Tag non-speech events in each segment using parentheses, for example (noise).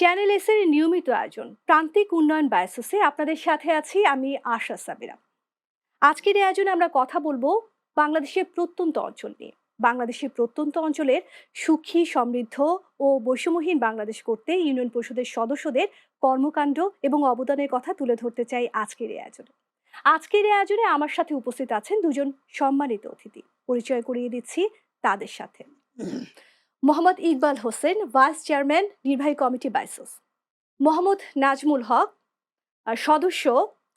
Channel S এর নিয়মিত আয়োজন, প্রান্তিক উন্নয়ন বায়াসসে আপনাদের সাথে আছি আমি আশা সাবিরা। আজকের এই আয়োজনে আমরা কথা বলব বাংলাদেশের প্রত্যন্ত অঞ্চল নিয়ে। বাংলাদেশের প্রত্যন্ত অঞ্চলের সুখী, সমৃদ্ধ ও বৈষম্যহীন বাংলাদেশ করতে ইউনিয়ন পরিষদের সদস্যদের কর্মকাণ্ড এবং অবদানের কথা তুলে ধরতে চাই আজকের এই আয়োজনে। আজকের এই আয়োজনে আমার সাথে উপস্থিত আছেন দুজন সম্মানিত অতিথি। পরিচয় করিয়ে দিচ্ছি তাদের সাথে। মোহাম্মদ ইকবাল হোসেন ভাইস চেয়ারম্যান নির্বাহী কমিটি বাইসোস। মোহাম্মদ নাজমুল হক সদস্য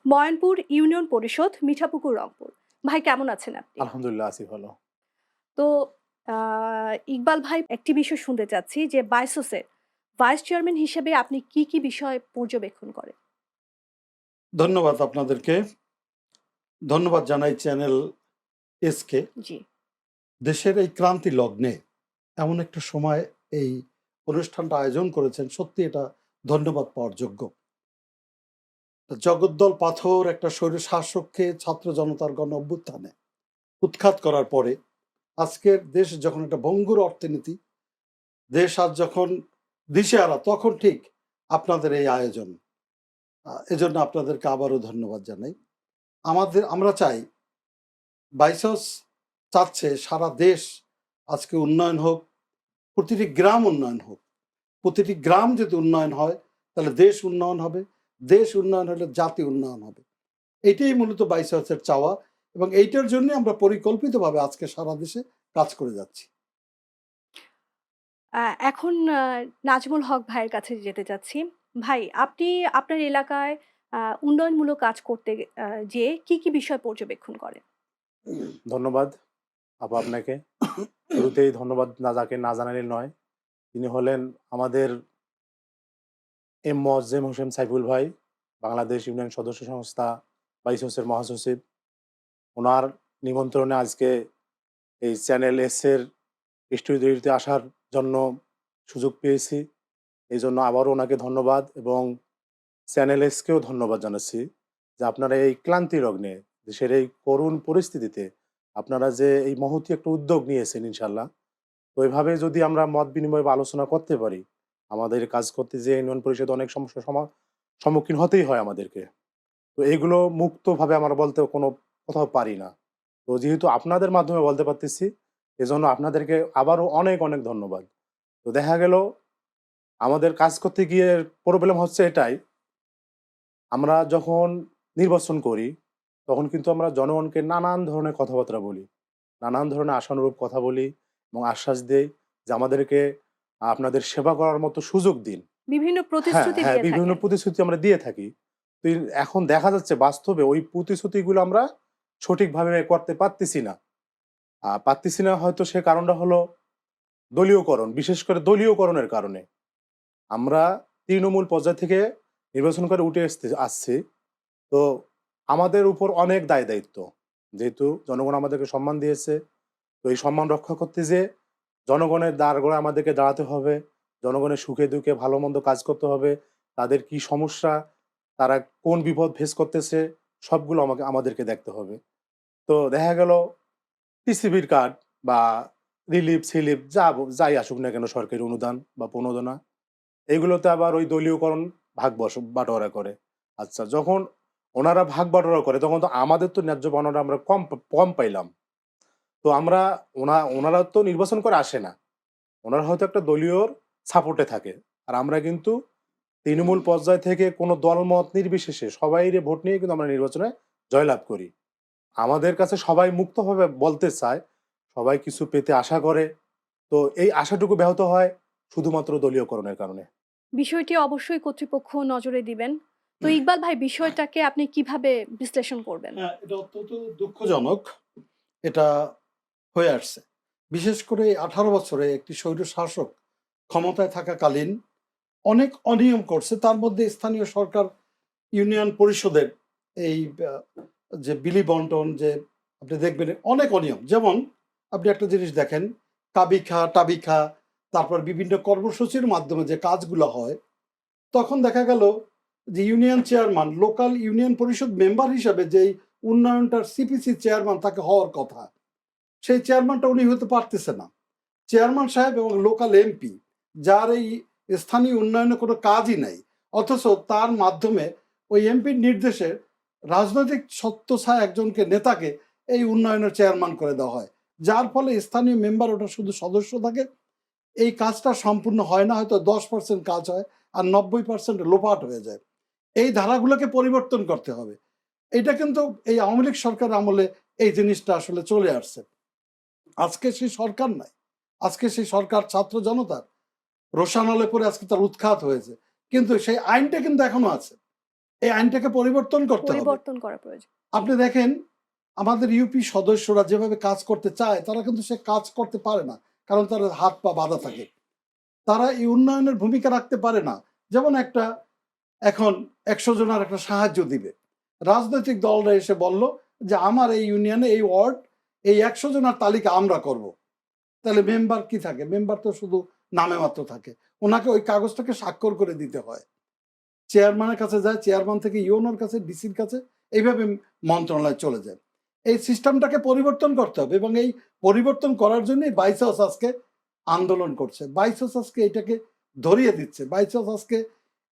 ময়নপুর ইউনিয়ন পরিষদ মিঠাপুকুর রংপুর। ভাই কেমন আছেন আপনি? আলহামদুলিল্লাহ আছি ভালো। তো ইকবাল ভাই একটি বিষয় শুনতে চাচ্ছি যে বাইসোসের ভাইস চেয়ারম্যান হিসেবে আপনি কি কি বিষয় পর্যবেক্ষণ করেন? ধন্যবাদ আপনাদেরকে। ধন্যবাদ জানাই চ্যানেল এসকে। জি। দেশের এই ক্রান্তি লগ্নে এমন একটা সময় এই অনুষ্ঠানটা আয়োজন করেছেন। সত্যি এটা ধন্যবাদ পাওয়ার যোগ্য। জগদ্দল পাথর একটা শৈর শাসককে ছাত্র জনতার গণ অভ্যুত্থানে উৎখাত করার পরে আজকের দেশ যখন একটা ভঙ্গুর অর্থনীতি, দেশ আজ যখন দিশে দিশেহারা, তখন ঠিক আপনাদের এই আয়োজন। এজন্য আপনাদেরকে আবারও ধন্যবাদ জানাই। আমাদের, আমরা চাই বাইসস চাচ্ছে সারা দেশ আজকে উন্নয়ন হোক প্রতিটি গ্রাম উন্নয়ন হোক প্রতিটি গ্রাম যদি উন্নয়ন হয় তাহলে দেশ উন্নয়ন হবে দেশ উন্নয়ন হলে জাতি উন্নয়ন হবে। এটাই মূলত বাইসসের চাওয়া এবং এইটার জন্য আমরা পরিকল্পিতভাবে আজকে সারা দেশে কাজ করে যাচ্ছি। এখন নাজমুল হক ভাইয়ের কাছে যেতে চাচ্ছি। ভাই আপনি আপনার এলাকায় উন্নয়নমূলক কাজ করতে যেয়ে কি কি বিষয় পর্যবেক্ষণ করেন? ধন্যবাদ। আপা আপনাকে শুরুতেই ধন্যবাদ না যাকে না জানালে নয়। তিনি হলেন আমাদের এম মজ্জেম হোসেন সাইফুল ভাই, বাংলাদেশ ইউনিয়ন সদস্য সংস্থা বাইসোসের মহাসচিব। ওনার নিমন্ত্রণে আজকে এই চ্যানেল এস এর স্টুডিওতে আসার জন্য সুযোগ পেয়েছি। এই জন্য আবারও ওনাকে ধন্যবাদ এবং চ্যানেল এসকেও ধন্যবাদ জানাচ্ছি যে আপনারা এই ক্লান্তি লগ্নে দেশের এই করুণ পরিস্থিতিতে আপনারা যে এই মহতি একটা উদ্যোগ নিয়েছেন ইনশাল্লাহ। তো এভাবে যদি আমরা মত বিনিময় বা আলোচনা করতে পারি, আমাদের কাজ করতে যে ইউনিয়ন পরিষদ অনেক সমস্যার সমা- সম্মুখীন হতেই হয় আমাদেরকে। তো এগুলো মুক্তভাবে আমরা বলতে কোনো কোথাও পারি না। তো যেহেতু আপনাদের মাধ্যমে বলতে পারতেছি, এজন্য আপনাদেরকে আবারও অনেক অনেক ধন্যবাদ। তো দেখা গেল, আমাদের কাজ করতে গিয়ে প্রবলেম হচ্ছে এটাই। আমরা যখন নির্বাচন করি তখন কিন্তু আমরা জনগণকে নানান ধরনের কথাবার্তা বলি। নানান ধরনের আশানুরূপ কথা বলি এবং আশ্বাস দেই যে আমাদেরকে আপনাদের সেবা করার মতো সুযোগ দিন। বিভিন্ন হ্যাঁ প্রতিশ্রুতি হ্যাঁ বিভিন্ন প্রতিশ্রুতি আমরা দিয়ে থাকি। তো এখন দেখা যাচ্ছে বাস্তবে ওই প্রতিশ্রুতিগুলো আমরা সঠিকভাবে করতে পারতেছি না। আহ, পারতেছি না হয়তো সে কারণটা হলো দলীয়করণ বিশেষ করে দলীয়করণের কারণে। আমরা তৃণমূল পর্যায় থেকে নির্বাচন করে উঠে আসতে আসছি। তো আমাদের উপর অনেক দায় দায়িত্ব। যেহেতু জনগণ আমাদেরকে সম্মান দিয়েছে, তো এই সম্মান রক্ষা করতে যে জনগণের দ্বারগোড়া আমাদেরকে দাঁড়াতে হবে, জনগণের সুখে দুঃখে ভালো মন্দ কাজ করতে হবে, তাদের কি সমস্যা, তারা কোন বিপদ ফেস করতেছে, সবগুলো আমাকে, আমাদেরকে দেখতে হবে। তো দেখা গেল টিসিবির কার্ড বা রিলিফ সিলিপ যা যাই আসুক না কেন সরকারি অনুদান বা প্রণোদনা, এগুলোতে আবার ওই দলীয়করণ ভাগ বস, বাটোয়ারা করে। আচ্ছা যখন ওনারা ভাগ বাটোয়ারা করে, তখন তো আমাদের তো ন্যায্য পাওনাটা আমরা কম কম পাইলাম। তো আমরা ওনা, ওনারা তো নির্বাচন করে আসে না। ওনারা হয়তো একটা দলীয়র সাপোর্টে থাকে। আর আমরা কিন্তু তৃণমূল পর্যায় থেকে কোনো দলমত নির্বিশেষে সবাই ভোট নিয়ে কিন্তু আমরা নির্বাচনে জয়লাভ করি। আমাদের কাছে সবাই মুক্তভাবে বলতে চায়, সবাই কিছু পেতে আশা করে। তো এই আশাটুকু ব্যাহত হয় শুধুমাত্র দলীয়করণের কারণে। বিষয়টি অবশ্যই কর্তৃপক্ষ নজরে দিবেন। তো ইকবাল ভাই বিষয়টাকে আপনি কীভাবে বিশ্লেষণ করবেন? হ্যাঁ, এটা অত্যন্ত দুঃখজনক। এটা হয়ে আসছে। বিশেষ করে আঠারো বছরে একটি স্বৈর শাসক ক্ষমতায় থাকাকালীন অনেক অনিয়ম করছে। তার মধ্যে স্থানীয় সরকার ইউনিয়ন পরিষদের এই যে বিলি বন্টন যে আপনি দেখবেন অনেক অনিয়ম। যেমন আপনি একটা জিনিস দেখেন কাবিখা টাবিখা তারপর বিভিন্ন কর্মসূচির মাধ্যমে যে কাজগুলো হয় তখন দেখা গেল যে union chairman, local union Parishad member হিসাবে যেই উন্নয়নটার সিপিসি চেয়ারম্যান তাকে হওয়ার কথা, সেই চেয়ারম্যানটা উনি হতে পারতেছে না। চেয়ারম্যান সাহেব এবং লোকাল এমপি যার এই স্থানীয় উন্নয়নে কোনো কাজই নাই, অথচ তার মাধ্যমে ওই এমপির নির্দেশে রাজনৈতিক সত্যসায় একজনকে, নেতাকে এই উন্নয়নের চেয়ারম্যান করে দেওয়া হয়। যার ফলে স্থানীয় মেম্বার ওটা শুধু সদস্য থাকে, এই কাজটা সম্পূর্ণ হয় না, হয়তো দশ পার্সেন্ট কাজ হয় আর নব্বই পার্সেন্ট লোপাট হয়ে যায়। এই ধারাগুলোকে পরিবর্তন করতে হবে। এটা কিন্তু এই আওয়ামী লীগ সরকার আমলে এই জিনিসটা আসলে চলে আসছে। আজকে সেই সরকার নাই। আজকে সেই সরকার ছাত্র জনতার রোশানলে পরে আজকে তার উৎখাত হয়েছে। কিন্তু সেই আইনটা কিন্তু এখনও আছে। এই আইনটাকে পরিবর্তন করতে হবে। পরিবর্তন করা প্রয়োজন। আপনি দেখেন আমাদের ইউপি সদস্যরা যেভাবে কাজ করতে চায় তারা কিন্তু সে কাজ করতে পারে না। কারণ তার হাত পা বাঁধা থাকে। তারা এই উন্নয়নের ভূমিকা রাখতে পারে না। যেমন একটা এখন একশো জনের একটা সাহায্য দিবে। রাজনৈতিক দলরা এসে বলল যে, আমার এই ইউনিয়নে এই ওয়ার্ড, এই একশো জনের তালিকা আমরা করব। তাহলে মেম্বার কি থাকে? মেম্বার তো শুধু নামে মাত্র থাকে। ওনাকে ওই কাগজটাকে স্বাক্ষর করে দিতে হয়। চেয়ারম্যানের কাছে যায়, চেয়ারম্যান থেকে ইউনোর কাছে, ডিসির কাছে, এইভাবে মন্ত্রণালয় চলে যায়। এই সিস্টেমটাকে পরিবর্তন করতে হবে এবং এই পরিবর্তন করার জন্যই বাইসাস আজকে আন্দোলন করছে। বাইসাস আজকে এটাকে ধরিয়ে দিচ্ছে। বাইসাস আজকে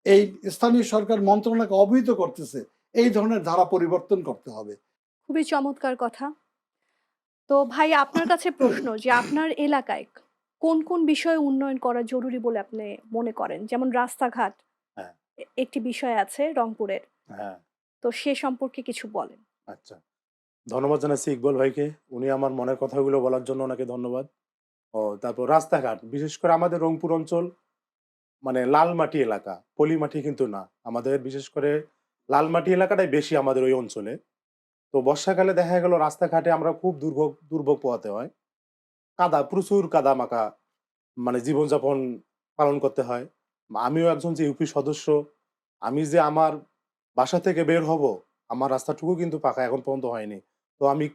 এই স্থানীয় সরকার মন্ত্রণালয়কে অবহিত করতেছে এই ধরনের ধারা পরিবর্তন করতে হবে। খুবই চমৎকার কথা। তো ভাই আপনার কাছে প্রশ্ন যে আপনার এলাকায় কোন কোন বিষয়ে উন্নয়ন করা জরুরি বলে আপনি মনে করেন? যেমন রাস্তাঘাট হ্যাঁ। একটি বিষয় আছে রংপুরের। হ্যাঁ। তো সে সম্পর্কে কিছু বলেন। আচ্ছা। ধন্যবাদ জানাচ্ছি ইকবল ভাইকে। উনি আমার মনের কথাগুলো বলার জন্য ওনাকে ধন্যবাদ। ও তারপর রাস্তাঘাট বিশেষ করে আমাদের রংপুর অঞ্চল। মানে লাল মাটি এলাকা, পলি মাটি কিন্তু না। আমাদের বিশেষ করে লাল মাটি এলাকাটাই বেশি আমাদের ওই অঞ্চলে। তো বর্ষাকালে দেখা গেল রাস্তাঘাটে আমরা খুব দুর্ভোগ দুর্ভোগ পোহাতে হয়। কাদা, প্রচুর কাদা মাখা মানে জীবনযাপন পালন করতে হয়। আমিও একজন যে ইউপি সদস্য, আমি যে আমার বাসা থেকে বের হব, আমার রাস্তাটুকু কিন্তু পাকা এখন পর্যন্ত হয়নি। তো আমি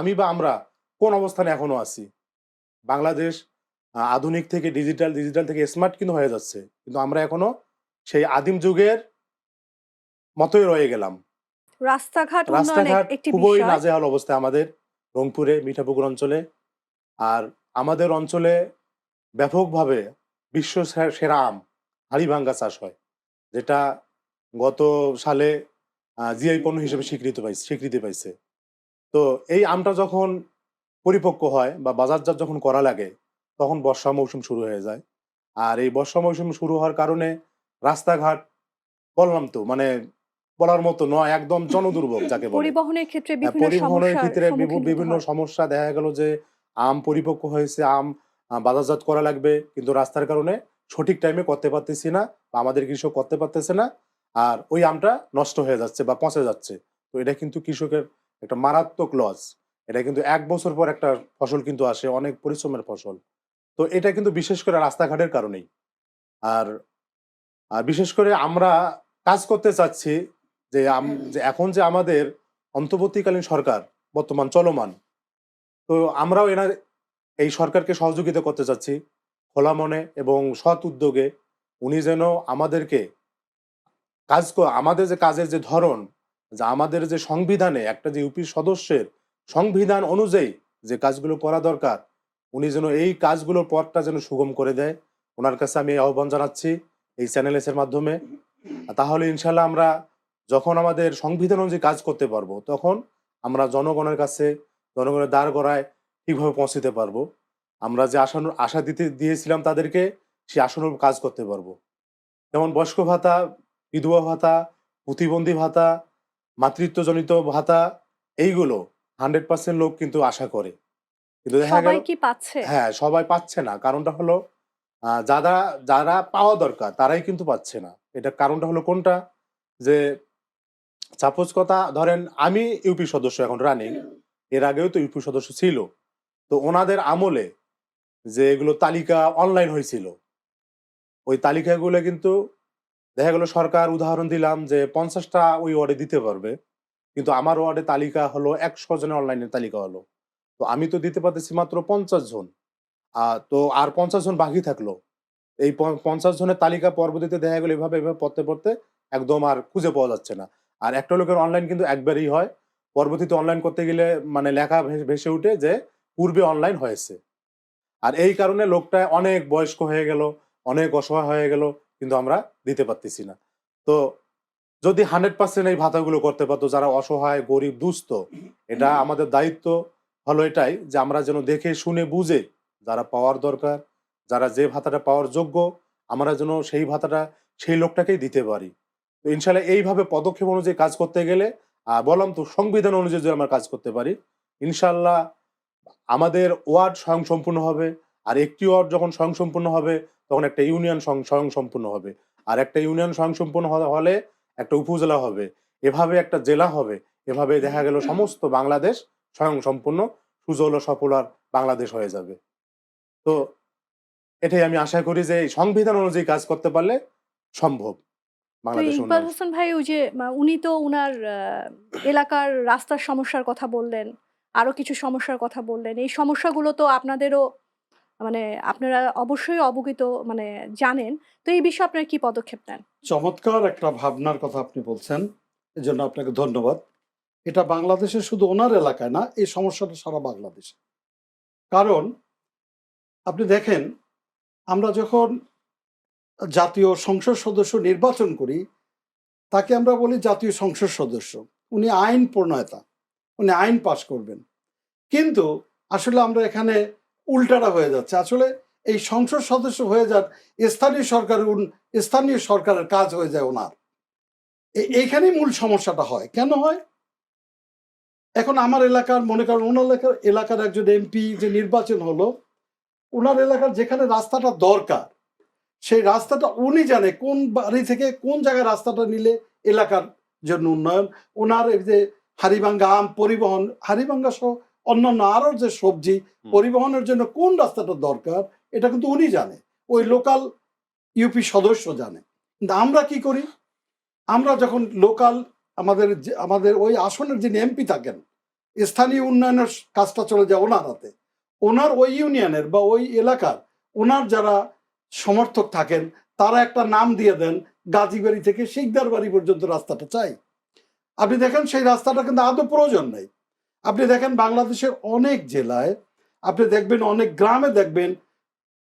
আমি বা আমরা কোন অবস্থানে এখনও আছি? বাংলাদেশ আধুনিক থেকে ডিজিটাল ডিজিটাল থেকে স্মার্ট কিন্তু হয়ে যাচ্ছে। কিন্তু আমরা এখনও সেই আদিম যুগের মতোই রয়ে গেলাম। রাস্তাঘাট রাস্তাঘাট একটি খুবই নাজেহাল অবস্থা আমাদের রংপুরে মিঠাপুকুর অঞ্চলে। আর আমাদের অঞ্চলে ব্যাপকভাবে বিশ্ব সেরা আম হাড়িভাঙ্গা চাষ হয় যেটা গত সালে জিআই পণ্য হিসেবে স্বীকৃতি পাইছে স্বীকৃতি পাইছে। তো এই আমটা যখন পরিপক্ক হয় বা বাজারজাত যখন করা লাগে তখন বর্ষা মৌসুম শুরু হয়ে যায়। আর এই বর্ষা মৌসুম শুরু হওয়ার কারণে রাস্তাঘাট বললাম তো মানে বলার মতো নয় একদম জনদুর্ভোগ যাকে পরিবহনের ক্ষেত্রে হ্যাঁ, বিভিন্ন পরিবহনের ক্ষেত্রে বিভিন্ন সমস্যা দেখা গেল যে আম পরিপক্ক হয়েছে আম বাজারজাত করা লাগবে। কিন্তু রাস্তার কারণে সঠিক টাইমে করতে পারতেছি না বা আমাদের কৃষক করতে পারতেছে না। আর ওই আমটা নষ্ট হয়ে যাচ্ছে বা পচে যাচ্ছে। তো এটা কিন্তু কৃষকের একটা মারাত্মক লস এটা কিন্তু এক বছর পর একটা ফসল কিন্তু আসে অনেক পরিশ্রমের ফসল। তো এটা কিন্তু বিশেষ করে রাস্তাঘাটের কারণেই। আর আর বিশেষ করে আমরা কাজ করতে চাচ্ছি যে আম- যে এখন যে আমাদের অন্তর্বর্তীকালীন সরকার বর্তমান চলমান তো আমরাও এনার এই সরকারকে সহযোগিতা করতে চাচ্ছি। খোলা মনে এবং সৎ উদ্যোগে উনি যেন আমাদেরকে কাজ আমাদের যে কাজের যে ধরন যে আমাদের যে সংবিধানে একটা যে ইউপি সদস্যের সংবিধান অনুযায়ী যে কাজগুলো করা দরকার উনি যেন এই কাজগুলোর পথটা যেন সুগম করে দেয়। ওনার কাছে আমি আহ্বান জানাচ্ছি এই চ্যানেলের মাধ্যমে। তাহলে ইনশাল্লাহ আমরা যখন আমাদের সংবিধান অনুযায়ী কাজ করতে পারব, তখন আমরা জনগণের কাছে, জনগণের দ্বার গড়ায় ঠিকভাবে পৌঁছতে পারব। আমরা যে আশা আশা দিতে, দিয়েছিলাম তাদেরকে সে আশানুরূপ কাজ করতে পারব। যেমন বয়স্ক ভাতা, বিধবা ভাতা, প্রতিবন্ধী ভাতা, মাতৃত্বজনিত ভাতা, এইগুলো হান্ড্রেড পার্সেন্ট লোক কিন্তু আশা করে। কিন্তু দেখা গেল সবাই কি পাচ্ছে? হ্যাঁ সবাই পাচ্ছে না। কারণটা হলো যারা যারা পাওয়া দরকার তারাই কিন্তু পাচ্ছে না। এটা কারণটা হলো কোনটা? যে সাপোজ কথা ধরেন আমি ইউপি সদস্য এখন রানিং এর আগেও তো ইউপি সদস্য ছিল। তো ওনাদের আমলে যে এগুলো তালিকা অনলাইন হয়েছিল ওই তালিকাগুলো কিন্তু দেখা গেলো সরকার উদাহরণ দিলাম যে পঞ্চাশটা ওই ওয়ার্ডে দিতে পারবে। কিন্তু আমার ওয়ার্ডে তালিকা হলো একশো জনের অনলাইনের তালিকা হলো। তো আমি তো দিতে পারতেছি মাত্র পঞ্চাশ জন। তো আর পঞ্চাশ জন বাকি থাকল। এই পঞ্চাশ জনের তালিকা পরবর্তীতে দেখা গেলো এভাবে এভাবে পড়তে পড়তে একদম আর খুঁজে পাওয়া যাচ্ছে না। আর একটা লোকের অনলাইন কিন্তু একবারই হয়। পরবর্তীতে অনলাইন করতে গেলে মানে লেখা ভেসে উঠে যে পূর্বে অনলাইন হয়েছে। আর এই কারণে লোকটা অনেক বয়স্ক হয়ে গেল, অনেক অসহায় হয়ে গেল, কিন্তু আমরা দিতে পারতেছি না। তো যদি হান্ড্রেড পার্সেন্ট এই ভাতাগুলো করতে পারতো, যারা অসহায়, গরিব, দুস্থ, এটা আমাদের দায়িত্ব। হলো এটাই যে আমরা যেন দেখে শুনে বুঝে যারা পাওয়ার দরকার যারা যে ভাতাটা পাওয়ার যোগ্য আমরা যেন সেই ভাতাটা সেই লোকটাকেই দিতে পারি। তো ইনশাল্লাহ এইভাবে পদক্ষেপ অনুযায়ী কাজ করতে গেলে আহ, বললাম তো সংবিধান অনুযায়ী যদি আমরা কাজ করতে পারি ইনশাল্লাহ আমাদের ওয়ার্ড স্বয়ংসম্পূর্ণ হবে। আর একটি ওয়ার্ড যখন স্বয়ংসম্পূর্ণ হবে তখন একটা ইউনিয়ন স্বয়ং- স্বয়ংসম্পূর্ণ হবে। আর একটা ইউনিয়ন স্বয়ংসম্পূর্ণ হলে- হলে একটা উপজেলা হবে। এভাবে একটা জেলা হবে। এভাবে দেখা গেল সমস্ত বাংলাদেশ স্বয়ংসম্পূর্ণ সুজল ও সফল আর বাংলাদেশ হয়ে যাবে। তো এটাই আমি আশা করি যে এই সংবিধান অনুযায়ী কাজ করতে পারলে সম্ভব ইকবাল হোসেন ভাই ওই যে উনি তো উনার আহ, এলাকার রাস্তার সমস্যার কথা বললেন আরও কিছু সমস্যার কথা বললেন। এই সমস্যাগুলো তো আপনাদেরও মানে আপনারা অবশ্যই অবগত মানে জানেন। তো এই বিষয়ে আপনারা কি পদক্ষেপ নেন? চমৎকার একটা ভাবনার কথা আপনি বলছেন এজন্য আপনাকে ধন্যবাদ। এটা বাংলাদেশের শুধু ওনার এলাকায় না, এই সমস্যাটা সারা বাংলাদেশে। কারণ, আপনি দেখেন, আমরা যখন জাতীয় সংসদ সদস্য নির্বাচন করি, তাকে আমরা বলি জাতীয় সংসদ সদস্য। উনি আইন প্রণয়তা উনি আইন পাশ করবেন। কিন্তু আসলে আমরা এখানে উল্টাটা হয়ে যাচ্ছে। আসলে এই সংসদ সদস্য হয়ে যান, স্থানীয় সরকারের স্থানীয় সরকারের কাজ হয়ে যায় ওনার। এইখানেই মূল সমস্যাটা হয়। কেন হয়? এখন আমার এলাকার মনে করেন ওনার এলাকার এলাকার একজন এমপি যে নির্বাচন হলো ওনার এলাকার যেখানে রাস্তাটা দরকার সেই রাস্তাটা উনি জানে কোন বাড়ি থেকে কোন জায়গায় রাস্তাটা নিলে এলাকার জন্য উন্নয়ন। ওনার এই যে হারিভাঙ্গা আম পরিবহন হারিভাঙ্গা সহ অন্যান্য আরও যে সবজি পরিবহনের জন্য কোন রাস্তাটা দরকার এটা কিন্তু উনি জানে। ওই লোকাল ইউপি সদস্য জানে। কিন্তু আমরা কি করি? আমরা যখন লোকাল আমাদের আমাদের ওই আসনের যিনি এমপি থাকেন, স্থানীয় উন্নয়নের কাজটা চলে যায় ওনার হাতে। ওনার ওই ইউনিয়নের বা ওই এলাকার ওনার যারা সমর্থক থাকেন, তারা একটা নাম দিয়ে দেন, গাজীবাড়ি থেকে শিকদার বাড়ি পর্যন্ত রাস্তাটা চাই। আপনি দেখেন সেই রাস্তাটা কিন্তু আদৌ প্রয়োজন নেই। আপনি দেখেন বাংলাদেশের অনেক জেলায়, আপনি দেখবেন অনেক গ্রামে দেখবেন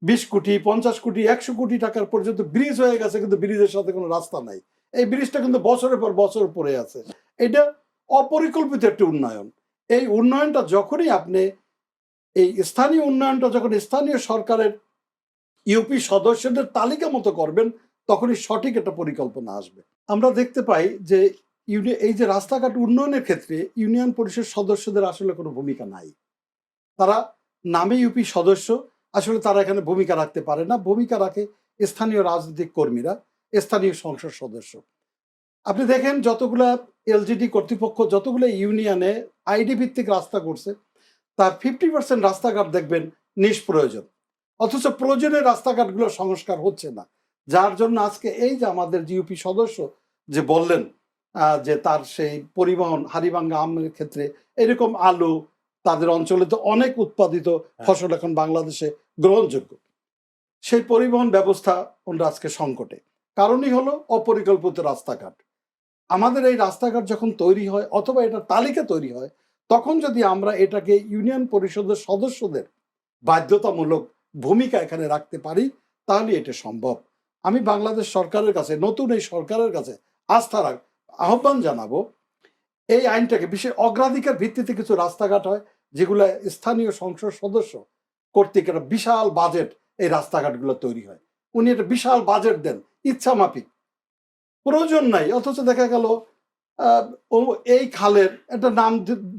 বিশ কোটি, পঞ্চাশ কোটি, একশো কোটি টাকার পর্যন্ত ব্রিজ হয়ে গেছে, কিন্তু ব্রিজের সাথে কোনো রাস্তা নাই। এই ব্রিজটা কিন্তু বছরের পর বছর পড়ে আছে। এটা অপরিকল্পিত একটি উন্নয়ন। এই উন্নয়নটা যখনই আপনি, এই স্থানীয় উন্নয়নটা যখন স্থানীয় সরকারের ইউপি সদস্যদের তালিকা মতো করবেন, তখনই সঠিক একটা পরিকল্পনা আসবে। আমরা দেখতে পাই যে এই যে রাস্তাঘাট উন্নয়নের ক্ষেত্রে ইউনিয়ন পরিষদ সদস্যদের আসলে কোনো ভূমিকা নাই। তারা নামে ইউপি সদস্য, আসলে তারা এখানে ভূমিকা রাখতে পারে না। ভূমিকা রাখে স্থানীয় রাজনৈতিক কর্মীরা। স্থানীয় সংসদ সদস্য। আপনি দেখেন যতগুলা এলজিডি কর্তৃপক্ষ যতগুলো ইউনিয়নে আইডি ভিত্তিক রাস্তা করছে তার ফিফটি পার্সেন্ট রাস্তাঘাট দেখবেন নিষ্প্রয়োজন। অথচ প্রয়োজনীয় রাস্তাঘাটগুলো সংস্কার হচ্ছে না। যার জন্য আজকে এই যে আমাদের জিউপি সদস্য যে বললেন যে তার সেই পরিবহন হারিবাঙ্গা আমের ক্ষেত্রে এরকম আলু তাদের অঞ্চলে তো অনেক উৎপাদিত ফসল এখন বাংলাদেশে গ্রহণযোগ্য। সেই পরিবহন ব্যবস্থা ওনারা আজকে সংকটে। কারণই হলো অপরিকল্পিত রাস্তাঘাট। আমাদের এই রাস্তাঘাট যখন তৈরি হয় অথবা এটা তালিকা তৈরি হয়, তখন যদি আমরা এটাকে ইউনিয়ন পরিষদের সদস্যদের বাধ্যতামূলক ভূমিকা এখানে রাখতে পারি, তাহলে এটা সম্ভব। আমি বাংলাদেশ সরকারের কাছে, নতুন এই সরকারের কাছে আস্থা রাখ, আহ্বান জানাব, এই আইনটাকে বিশেষ অগ্রাধিকার ভিত্তিতে কিছু রাস্তাঘাট হয়, যেগুলো স্থানীয় সংসদ সদস্য কর্তৃক একটা বিশাল বাজেট এই রাস্তাঘাটগুলো তৈরি হয়। উনি একটা বিশাল বাজেট দেন, ইচ্ছা মাফিক। প্রয়োজন নাই, অথচ দেখা গেল এই খালের একটা নাম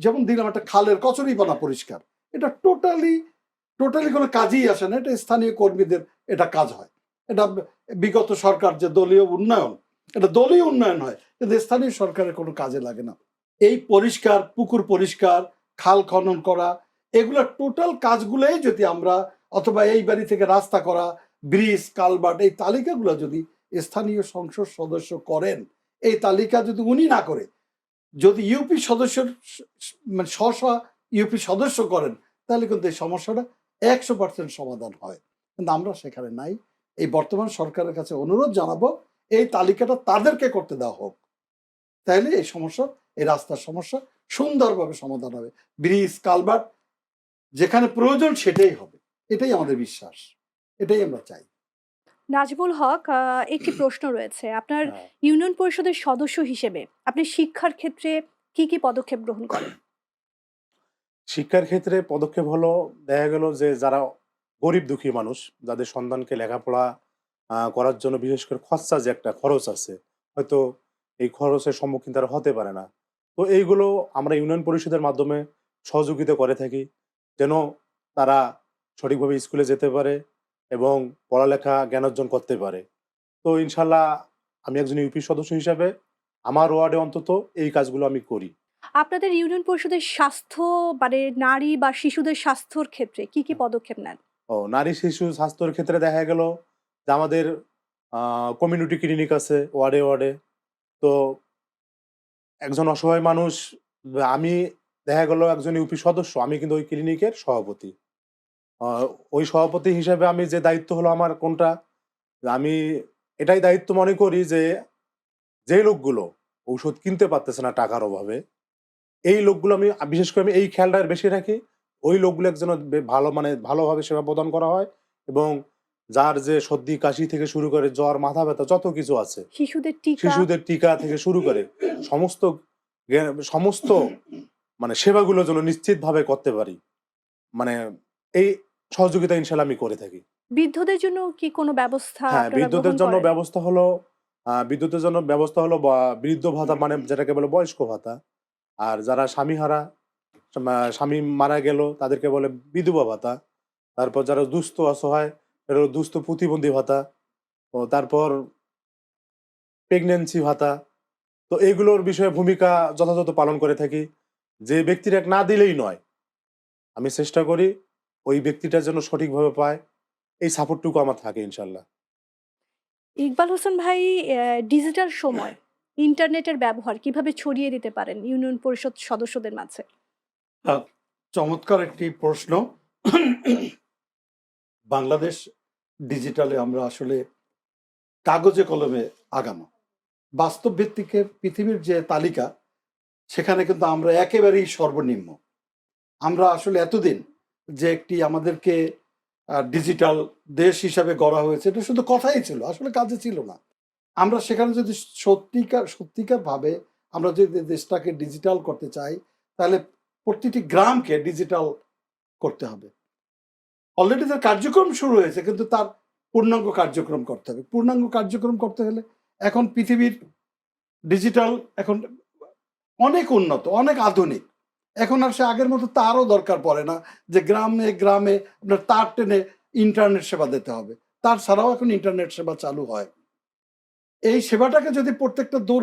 যেমন দিলাম, একটা খালের কচুরিপানা পরিষ্কার। এটা টোটালি টোটালি কোনো কাজেই আসে না, এটা স্থানীয় কর্মীদের এটা কাজ হয়। এটা বিগত সরকার যে দলীয় উন্নয়ন, এটা দলীয় উন্নয়ন হয়, কিন্তু স্থানীয় সরকারের কোনো কাজে লাগে না। এই পরিষ্কার, পুকুর পরিষ্কার, খাল খনন করা, এগুলো টোটাল কাজগুলোই যদি আমরা, অথবা এই বাড়ি থেকে রাস্তা করা ব্রিজ কালবার্ট এই তালিকাগুলো যদি স্থানীয় সংসদ সদস্য করেন, এই তালিকা যদি উনি না করে, যদি ইউপি সদস্য মানে স্ব ইউপি সদস্য করেন, তাহলে কিন্তু এই সমস্যাটা একশো পার্সেন্ট সমাধান হয়। কিন্তু আমরা সেখানে নাই। এই বর্তমান সরকারের কাছে অনুরোধ জানাব, এই তালিকাটা তাদেরকে করতে দেওয়া হোক। তাহলে এই সমস্যা, এই রাস্তার সমস্যা সুন্দরভাবে সমাধান হবে। ব্রিজ কালভার্ট যেখানে প্রয়োজন সেটাই হবে। এটাই আমাদের বিশ্বাস। এটাই আমরা চাই। নাজমুল হক একটি (clears throat) প্রশ্ন রয়েছে। আপনার হ্যাঁ। ইউনিয়ন পরিষদের সদস্য হিসেবে আপনি শিক্ষার ক্ষেত্রে কি কি পদক্ষেপ গ্রহণ করেন? শিক্ষার ক্ষেত্রে পদক্ষেপ হলো দেখা গেল যে যারা গরিব দুঃখী মানুষ যাদের সন্তানকে লেখাপড়া করার জন্য বিশেষ করে খরচা যে একটা খরচ আছে হয়তো এই খরচের সম্মুখীন তারা হতে পারে না। তো এইগুলো আমরা ইউনিয়ন পরিষদের মাধ্যমে সহযোগিতা করে থাকি যেন তারা সঠিকভাবে স্কুলে যেতে পারে এবং পড়ালেখা জ্ঞান অর্জন করতে পারে। তো ইনশাল্লাহ আমি একজন ইউপি সদস্য হিসাবে আমার ওয়ার্ডে অন্তত এই কাজগুলো আমি করি। আপনাদের ইউনিয়ন পরিষদের স্বাস্থ্য মানে নারী বা শিশুদের স্বাস্থ্যর ক্ষেত্রে কি কি পদক্ষেপ নেন? ও নারী শিশু স্বাস্থ্যের ক্ষেত্রে দেখা গেল যে আমাদের কমিউনিটি ক্লিনিক আছে ওয়ার্ডে ওয়ার্ডে। তো একজন অসহায় মানুষ আমি দেখা গেল একজন ইউপি সদস্য আমি কিন্তু ওই ক্লিনিকের সভাপতি। ওই সভাপতি হিসেবে আমি যে দায়িত্ব হলো আমার কোনটা আমি এটাই দায়িত্ব মনে করি যে যে লোকগুলো ঔষধ কিনতে পারতেছে না টাকার অভাবে এই লোকগুলো আমি বিশেষ করে আমি এই খেয়ালটা বেশি রাখি ওই লোকগুলো যেন বে- ভালো মানে ভালোভাবে সেবা প্রদান করা হয় এবং যার যে সর্দি কাশি থেকে শুরু করে জ্বর মাথা ব্যথা যত কিছু আছে শিশুদের টিকা। শিশুদের টিকা থেকে শুরু করে সমস্ত সমস্ত মানে সেবাগুলো যেন নিশ্চিতভাবে করতে পারি। মানে এই সহযোগিতা ইনশাল্লাহ আমি করে থাকি। বৃদ্ধদের জন্য কি কোনো ব্যবস্থা হ্যাঁ বিদ্যুতের জন্য ব্যবস্থা হলো বিদ্যুতের জন্য ব্যবস্থা হলো বৃদ্ধ ভাতা মানে যেটাকে বলে বয়স্ক ভাতা। আর যারা স্বামী হারা স্বামী- মারা গেল তাদেরকে বলে বিধবা ভাতা। তারপর যারা দুস্থ অসহায় এরা হলো দুস্থ প্রতিবন্ধী ভাতা। ও তারপর প্রেগনেন্সি ভাতা। তো এগুলোর বিষয়ে ভূমিকা যথাযথ পালন করে থাকি। যে ব্যক্তিরা না দিলেই নয়। আমি চেষ্টা করি ওই ব্যক্তিটা যেন সঠিকভাবে পায়। এই সাপোর্টটুকু আমার থাকে ইনশাল্লাহ। ইকবাল হোসেন ভাই ডিজিটাল সময় ইন্টারনেটের ব্যবহার কীভাবে ছড়িয়ে দিতে পারেন ইউনিয়ন পরিষদ সদস্যদের মাঝে? চমৎকার একটি প্রশ্ন। বাংলাদেশ ডিজিটালে আমরা আসলে কাগজে কলমে আগানো বাস্তব ভিত্তিকে পৃথিবীর যে তালিকা সেখানে কিন্তু আমরা একেবারেই সর্বনিম্ন। আমরা আসলে এতদিন যে একটি আমাদেরকে ডিজিটাল দেশ হিসাবে গড়া হয়েছে, এটা শুধু কথাই ছিল, আসলে কাজে ছিল না। আমরা সেখানে যদি সত্যিকার সত্যিকার ভাবে আমরা যদি দেশটাকে ডিজিটাল করতে চাই, তাহলে প্রতিটি গ্রামকে ডিজিটাল করতে হবে। অলরেডি তার কার্যক্রম শুরু হয়েছে, কিন্তু তার পূর্ণাঙ্গ কার্যক্রম করতে হবে। পূর্ণাঙ্গ কার্যক্রম করতে হলে এখন পৃথিবীর ডিজিটাল এখন অনেক উন্নত, অনেক আধুনিক। এখন আর সে আগের মতো তারও দরকার পড়ে না যে গ্রামে গ্রামে আপনার তার টেনে ইন্টারনেট সেবা দিতে হবে। তার ছাড়াও এখন ইন্টারনেট সেবা চালু হয়। এই সেবাটাকে যদি প্রত্যেকটা দূর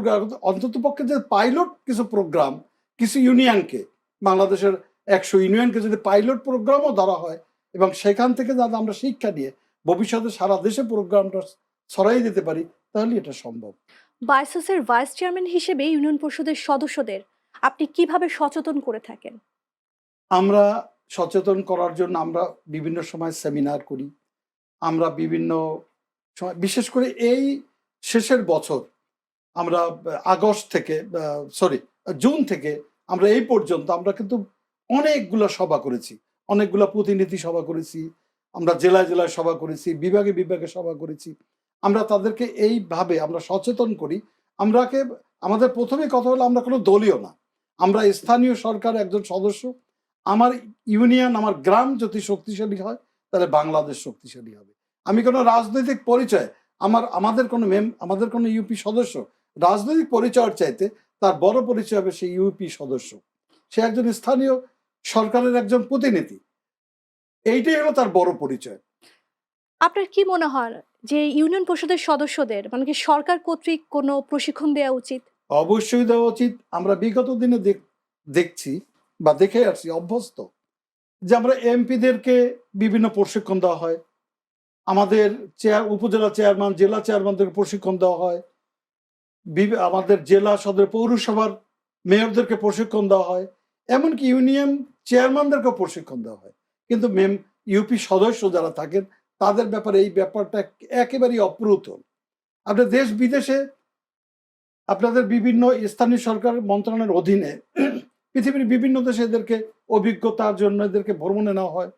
অন্তত পক্ষে যে পাইলট কিছু প্রোগ্রাম কিছু ইউনিয়নকে বাংলাদেশের একশো ইউনিয়নকে যদি পাইলট প্রোগ্রামও ধরা হয় এবং সেখান থেকে যাতে আমরা শিক্ষা নিয়ে ভবিষ্যতে সারা দেশে প্রোগ্রামটা ছড়াই দিতে পারি তাহলে এটা সম্ভব। বাইসেসের ভাইস চেয়ারম্যান হিসেবে ইউনিয়ন পরিষদের সদস্যদের আপনি কীভাবে সচেতন করে থাকেন? আমরা সচেতন করার জন্য আমরা বিভিন্ন সময় সেমিনার করি। আমরা বিভিন্ন সময়, বিশেষ করে এই শেষের বছর, আমরা আগস্ট থেকে সরি জুন থেকে আমরা এই পর্যন্ত আমরা কিন্তু অনেকগুলো সভা করেছি। অনেকগুলো প্রতিনিধি সভা করেছি, আমরা জেলায় জেলায় সভা করেছি, বিভাগে বিভাগে সভা করেছি। আমরা তাদেরকে এইভাবে আমরা সচেতন করি। আমরাকে, আমাদের প্রথমে কথা হলো আমরা কোনো দলীয় না। আমরা স্থানীয় সরকার একজন সদস্য, আমার ইউনিয়ন, আমার গ্রাম যদি শক্তিশালী হয়, তাহলে বাংলাদেশ শক্তিশালী হবে। আমি কোনো রাজনৈতিক পরিচয়, আমার, আমাদের কোনো মেম আমাদের কোনো ইউপি সদস্য রাজনৈতিক পরিচয়ের চাইতে তার বড় পরিচয় হবে সেই ইউপি সদস্য। সে একজন স্থানীয় সরকারের একজন প্রতিনিধি। এইটাই হলো তার বড় পরিচয়। আপনার কি মনে হয় যে ইউনিয়ন পরিষদের সদস্যদের মানে কি সরকার কর্তৃক কোনো প্রশিক্ষণ দেওয়া উচিত? অবশ্যই দেওয়া উচিত। আমরা বিগত দিনে দেখ- দেখছি বা দেখে আসছি অভ্যস্ত যে আমরা এমপিদেরকে বিভিন্ন প্রশিক্ষণ দেওয়া হয়। আমাদের চেয়ার, উপজেলা চেয়ারম্যান, জেলা চেয়ারম্যানদেরকে প্রশিক্ষণ দেওয়া হয়। আমাদের জেলা সদর পৌরসভার মেয়রদেরকে প্রশিক্ষণ দেওয়া হয়। এমনকি ইউনিয়ন চেয়ারম্যানদেরকে প্রশিক্ষণ দেওয়া হয়। কিন্তু মেম, ইউপি সদস্য যারা থাকেন, তাদের ব্যাপারে এই ব্যাপারটা একেবারেই অপ্রুত আপনার দেশ বিদেশে আপনাদের বিভিন্ন স্থানীয় সরকার মন্ত্রণালয়ের অধীনে পৃথিবীর বিভিন্ন দেশে এদেরকে অভিজ্ঞতার জন্য এদেরকে ভ্রমণে নেওয়া হয়,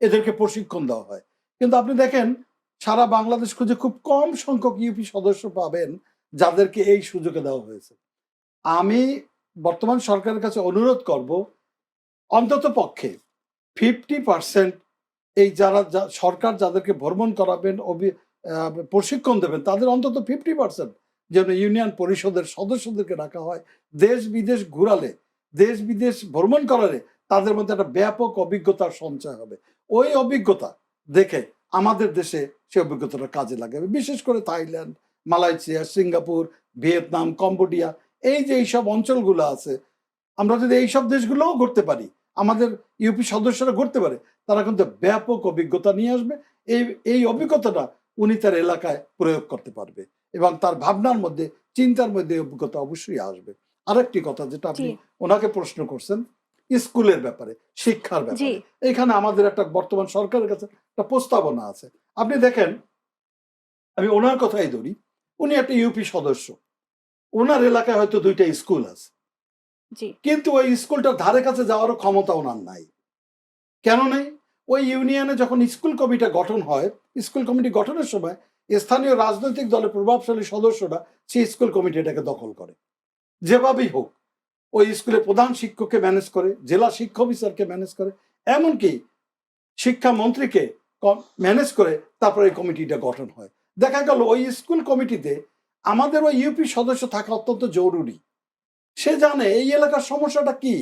এদেরকে প্রশিক্ষণ দেওয়া হয়। কিন্তু আপনি দেখেন, সারা বাংলাদেশ খুঁজে খুব কম সংখ্যক ইউপি সদস্য পাবেন যাদেরকে এই সুযোগে দেওয়া হয়েছে। আমি বর্তমান সরকারের কাছে অনুরোধ করব, অন্তত পক্ষে ফিফটি পার্সেন্ট এই যারা সরকার যাদেরকে ভ্রমণ করাবেন প্রশিক্ষণ দেবেন, তাদের অন্তত ফিফটি পার্সেন্ট যেন ইউনিয়ন পরিষদের সদস্যদেরকে ডাকা হয়, দেশ বিদেশ ঘুরালে, দেশ বিদেশ ভ্রমণ করালে তাদের মধ্যে একটা ব্যাপক অভিজ্ঞতার সঞ্চয় হবে। ওই অভিজ্ঞতা দেখে আমাদের দেশে সে অভিজ্ঞতাটা কাজে লাগাবে। বিশেষ করে Thailand, Malaysia, Singapore, Vietnam, Cambodia, এই যে এইসব অঞ্চলগুলো আছে, আমরা যদি এইসব দেশগুলোও ঘুরতে পারি, আমাদের ইউপি সদস্যরা ঘুরতে পারে, তারা কিন্তু ব্যাপক অভিজ্ঞতা নিয়ে আসবে। এই এই অভিজ্ঞতাটা উনি তার এলাকায় প্রয়োগ করতে পারবে। এবং তার ভাবনার মধ্যে চিন্তার মধ্যে অভিজ্ঞতা অবশ্যই আসবে। আরেকটি কথা যেটা আপনি ওনাকে প্রশ্ন করছেন স্কুলের ব্যাপারে শিক্ষার ব্যাপারে। এখানে আমাদের একটা বর্তমান সরকারের কাছে একটা প্রস্তাবনা আছে। আপনি দেখেন আমি ওনার কথাই ধরি উনি একটা ইউপি সদস্য। ওনার এলাকায় হয়তো দুইটা স্কুল আছে। কিন্তু ওই স্কুলটার ধারে কাছে যাওয়ারও ক্ষমতা ওনার নাই। কেন নেই? ওই ইউনিয়নে যখন স্কুল কমিটি গঠন হয় স্কুল কমিটি গঠনের সময় স্থানীয় রাজনৈতিক দলের প্রভাবশালী সদস্যরা সেই স্কুল কমিটিটাকে দখল করে। যেভাবেই হোক, ওই স্কুলের প্রধান শিক্ষককে ম্যানেজ করে, জেলা শিক্ষা অফিসারকে ম্যানেজ করে, এমনকি শিক্ষামন্ত্রীকে ম্যানেজ করে তারপরে এই কমিটিটা গঠন হয়। দেখা গেল, ওই স্কুল কমিটিতে আমাদের ওই ইউপি সদস্য থাকা অত্যন্ত জরুরি। সে জানে এই এলাকার সমস্যাটা কি?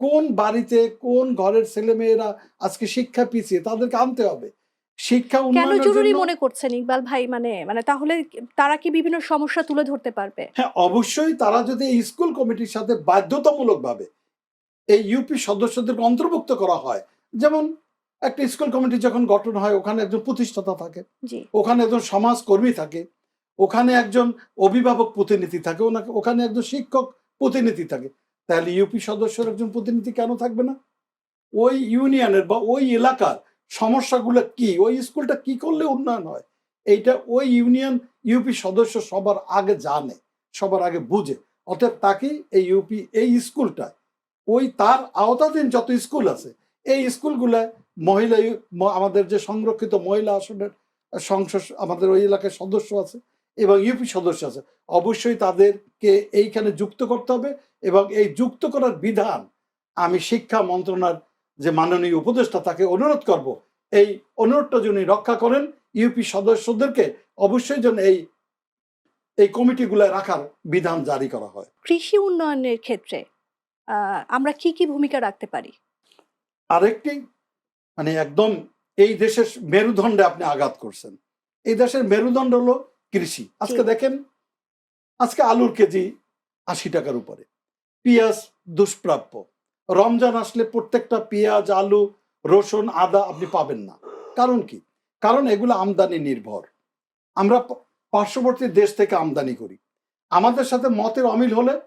কোন বাড়িতে কোন ঘরের ছেলেমেয়েরা আজকে শিক্ষা পিছিয়ে তাদেরকে আনতে হবে? শিক্ষা কেন জরুরি মনে করছেন ইকবাল ভাই? মানে মানে তাহলে তারা কি বিভিন্ন সমস্যা তুলে ধরতে পারবে? হ্যাঁ অবশ্যই তারা যদি স্কুল কমিটির সাথে বাধ্যতামূলকভাবে এই ইউপি সদস্যদেরকে অন্তর্ভুক্ত করা হয় যেমন একটা স্কুল কমিটি যখন গঠন হয় ওখানে একজন প্রতিষ্ঠাতা থাকে ওখানে একজন সমাজকর্মী থাকে ওখানে একজন অভিভাবক প্রতিনিধি থাকে ওনাকে ওখানে একজন শিক্ষক প্রতিনিধি থাকে তাহলে ইউপি সদস্যের একজন প্রতিনিধি কেন থাকবে না? ওই ইউনিয়নের বা ওই এলাকার সমস্যাগুলো কি? ওই স্কুলটা কি করলে উন্নয়ন হয়? এইটা ওই ইউনিয়ন ইউপি সদস্য সবার আগে জানে, সবার আগে বুঝে। অতএব তাকেই এই ইউপি, এই স্কুলটায়, ওই তার আওতাধীন যত স্কুল আছে, এই স্কুলগুলায় মহিলা আমাদের যে সংরক্ষিত মহিলা আসনের সংসদ, আমাদের ওই এলাকায় সদস্য আছে এবং ইউপি সদস্য আছে। অবশ্যই তাদেরকে এইখানে যুক্ত করতে হবে এবং এই যুক্ত করার বিধান আমি শিক্ষা মন্ত্রণার যে মাননীয় উপদেষ্টা তাকে অনুরোধ করব এই অনুরোধটা যিনি রক্ষা করেন ইউপি সদস্যদেরকে অবশ্যই যেন এই এই কমিটিগুলো রাখার বিধান জারি করা হয়। কৃষি উন্নয়নের ক্ষেত্রে আমরা কি কি ভূমিকা রাখতে পারি? আরেকটি মানে একদম এই দেশের মেরুদণ্ডে আপনি আঘাত করছেন। এই দেশের মেরুদণ্ড হলো কৃষি। আজকে দেখেন আজকে আলুর কেজি আশি টাকার উপরে। পেঁয়াজ দুষ্প্রাপ্য। রমজান আসলে প্রত্যেকটা পেঁয়াজ, আলু, রসুন, আদা আপনি পাবেন না। কারণ কি? কারণ এগুলো আমদানি নির্ভর। আমরা পার্শ্ববর্তী দেশ থেকে আমদানি করি। আমাদের সাথে মতের অমিল হলে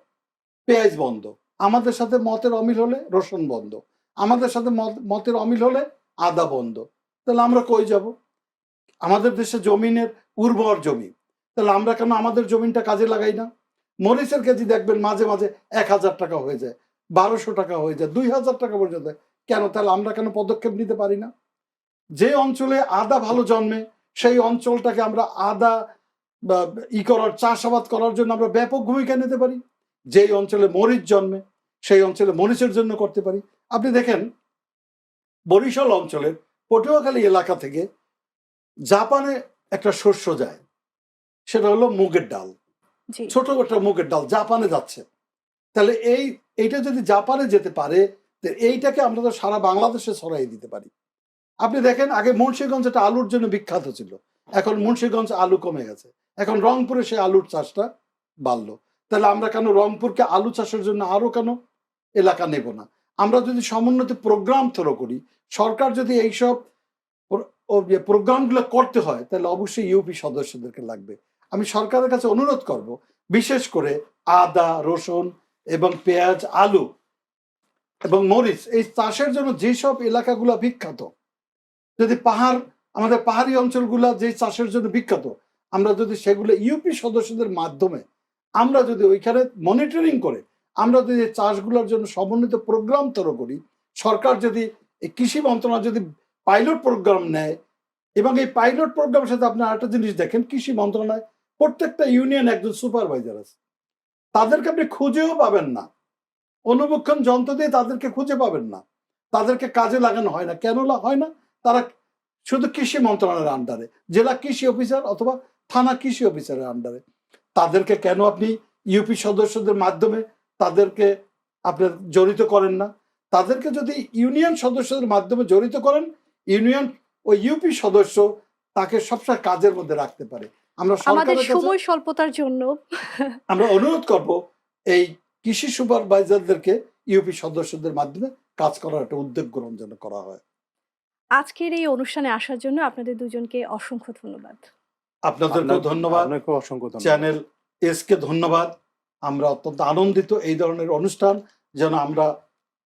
পেঁয়াজ বন্ধ। আমাদের সাথে মতের অমিল হলে রসুন বন্ধ। আমাদের সাথে মত- মতের অমিল হলে আদা বন্ধ। তাহলে আমরা কই যাব? আমাদের দেশে জমিনের উর্বর জমি। তাহলে আমরা কেন আমাদের জমিনটা কাজে লাগাই না? মরিচের কেজি দেখবেন মাঝে মাঝে এক হাজার টাকা হয়ে যায়। বারোশো টাকা হয়ে যায় দুই হাজার টাকা পর্যন্ত। কেন? তাহলে আমরা কেন পদক্ষেপ নিতে পারি না? যে অঞ্চলে আদা ভালো জন্মে সেই অঞ্চলটাকে আমরা আদা ই করার চাষাবাদ করার জন্য আমরা ব্যাপক ভূমিকা নিতে পারি। যেই অঞ্চলে মরিচ জন্মে সেই অঞ্চলে মরিচের জন্য করতে পারি। আপনি দেখেন বরিশাল অঞ্চলের পটুয়াখালী এলাকা থেকে জাপানে একটা শস্য যায় সেটা হলো মুগের ডাল। ছোট একটা মুগের ডাল জাপানে যাচ্ছে। তাহলে এই, এইটা যদি জাপানে যেতে পারে এইটাকে আমরা তো সারা বাংলাদেশে ছড়াই দিতে পারি। আপনি দেখেন, আগে মুন্সিগঞ্জ এটা আলুর জন্য বিখ্যাত ছিল। এখন মুন্সিগঞ্জ আলু কমে গেছে। এখন রংপুরে সেই আলুর চাষটা বাড়লো। তাহলে আমরা কেন রংপুরকে আলু চাষের জন্য আরও কেন এলাকা নেব না? আমরা যদি সমুন্নত প্রোগ্রাম থ্রো করি, সরকার যদি এইসব প্র- প্রোগ্রামগুলো করতে হয়, তাহলে অবশ্যই ইউপি সদস্যদেরকে লাগবে। আমি সরকারের কাছে অনুরোধ করব, বিশেষ করে আদা, রসুন এবং পেঁয়াজ, আলু এবং মরিচ, এই চাষের জন্য যেসব এলাকাগুলো বিখ্যাত, যদি পাহাড়, আমাদের পাহাড়ি অঞ্চলগুলো যে চাষের জন্য বিখ্যাত, আমরা যদি সেগুলো ইউপি সদস্যদের মাধ্যমে, আমরা যদি ওইখানে মনিটরিং করে, আমরা যদি চাষগুলোর জন্য সমন্বিত প্রোগ্রাম তৈরি করি, সরকার যদি এই কৃষি মন্ত্রণালয় যদি পাইলট প্রোগ্রাম নেয়, এবং এই পাইলট প্রোগ্রামের সাথে আপনি আরেকটা জিনিস দেখেন, কৃষি মন্ত্রণালয় প্রত্যেকটা ইউনিয়ন একজন সুপারভাইজার আছে। তাদেরকে আপনি খুঁজেও পাবেন না। অনুবক্ষণ যন্ত্র দিয়ে তাদেরকে খুঁজে পাবেন না। তাদেরকে কাজে লাগানো হয় না। কেন হয় না? তারা শুধু কৃষি মন্ত্রণালয়ের আন্ডারে জেলা কৃষি অফিসার অথবা থানা কৃষি অফিসারের আন্ডারে তাদেরকে কেন আপনি ইউপি সদস্যদের মাধ্যমে তাদেরকে আপনার জড়িত করেন না? তাদেরকে যদি ইউনিয়ন সদস্যদের মাধ্যমে জড়িত করেন ইউনিয়ন ও ইউপি সদস্য তাকে সবসময় কাজের মধ্যে রাখতে পারে। আমরা আমাদের সময় স্বল্পতার জন্য। আমরা অনুরোধ করব এই কৃষি সুপারভাইজারদেরকে ইউপি সদস্যদের মাধ্যমে কাজ করার একটা উদ্যোগ গ্রহণ যেন করা হয়। আজকের এই অনুষ্ঠানে আসার জন্য আপনাদের দুজনকে অসংখ্য ধন্যবাদ। আপনাদেরকেও ধন্যবাদ। অসংখ্য চ্যানেল এস কে ধন্যবাদ। আমরা অত্যন্ত আনন্দিত এই ধরনের অনুষ্ঠান যেন আমরা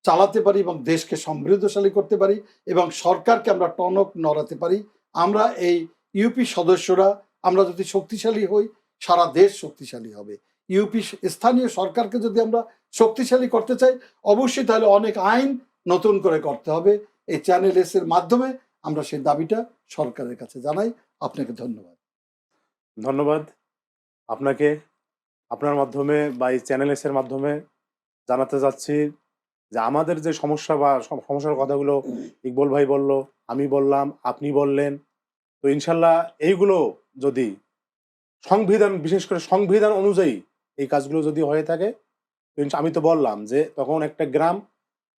চালাতে পারি এবং দেশকে সমৃদ্ধশালী করতে পারি এবং সরকারকে আমরা টনক নড়াতে পারি। আমরা এই ইউপি সদস্যরা আমরা যদি শক্তিশালী হই, সারা দেশ শক্তিশালী হবে। ইউপি স্থানীয় সরকারকে যদি আমরা শক্তিশালী করতে চাই, অবশ্যই তাহলে অনেক আইন নতুন করে করতে হবে। এই চ্যানেল এস এর মাধ্যমে আমরা সেই দাবিটা সরকারের কাছে জানাই। আপনাকে ধন্যবাদ। ধন্যবাদ। আপনাকে আপনার মাধ্যমে বা এই চ্যানেল এর মাধ্যমে জানাতে চাচ্ছি যে আমাদের যে সমস্যা বা সমস্যার কথাগুলো ইকবল ভাই বলল, আমি বললাম, আপনি বললেন তো ইনশাল্লাহ এইগুলো যদি সংবিধান, বিশেষ করে সংবিধান অনুযায়ী এই কাজগুলো যদি হয়ে থাকে আমি তো বললাম যে তখন একটা গ্রাম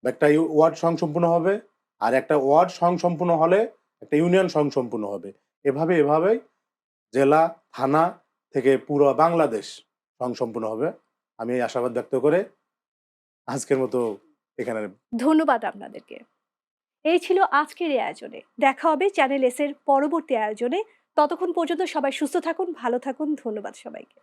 একটা ওয়ার্ড স্বয়ংসম্পূর্ণ হবে আর একটা ওয়ার্ড স্বয়ংসম্পূর্ণ হলে একটা ইউনিয়ন স্বয়ংসম্পূর্ণ হবে। এভাবে এভাবেই জেলা, থানা থেকে পুরো বাংলাদেশ স্বয়ংসম্পূর্ণ হবে। আমি এই আশাবাদ ব্যক্ত করে আজকের মতো এখানে ধন্যবাদ আপনাদেরকে। এই ছিল আজকের এই আয়োজনে। দেখা হবে চ্যানেল এস এর পরবর্তী আয়োজনে। ততক্ষণ পর্যন্ত সবাই সুস্থ থাকুন, ভালো থাকুন, ধন্যবাদ সবাইকে।